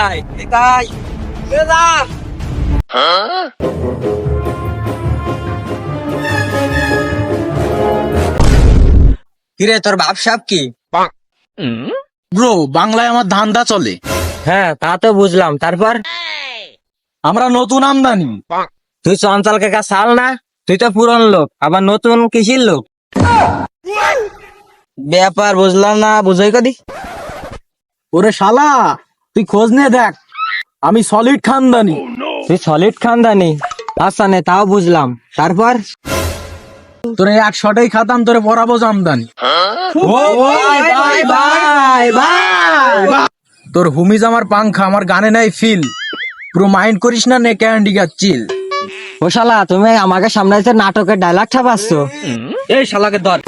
এ যা কিরে তোর বাপ সাপ কি? ব্রো বাংলায় আমার ধান্দা চলে। হ্যাঁ তা তো বুঝলাম। তারপর? আমরা নতুন আমদানি। তুই চঞ্চল কাকা সাল না? তুই তো পুরন লোক আবার নতুন কিসির লোক। ব্যাপার বুঝলাম না বুঝাই কদি। ওরে শালা! তুই খোঁজ নিয়ে দেখ। আমি সলিড খানদানি। তুই সলিড খানদানি? আচ্ছা নে তাও বুঝলাম। তারপর? তোর এক শটেই খাতাম তোরে পরাবো জামদানি। তোর হুমিজ আমার পাংখা আমার গানে নাই ফিল পুরো মাইন্ড করিস না নে ক্যান্ডি চিল ও শালা তুমি আমাকে সামনে নাটকের ডায়লগ ছাপাচ্ছ এই শালাকে ধর।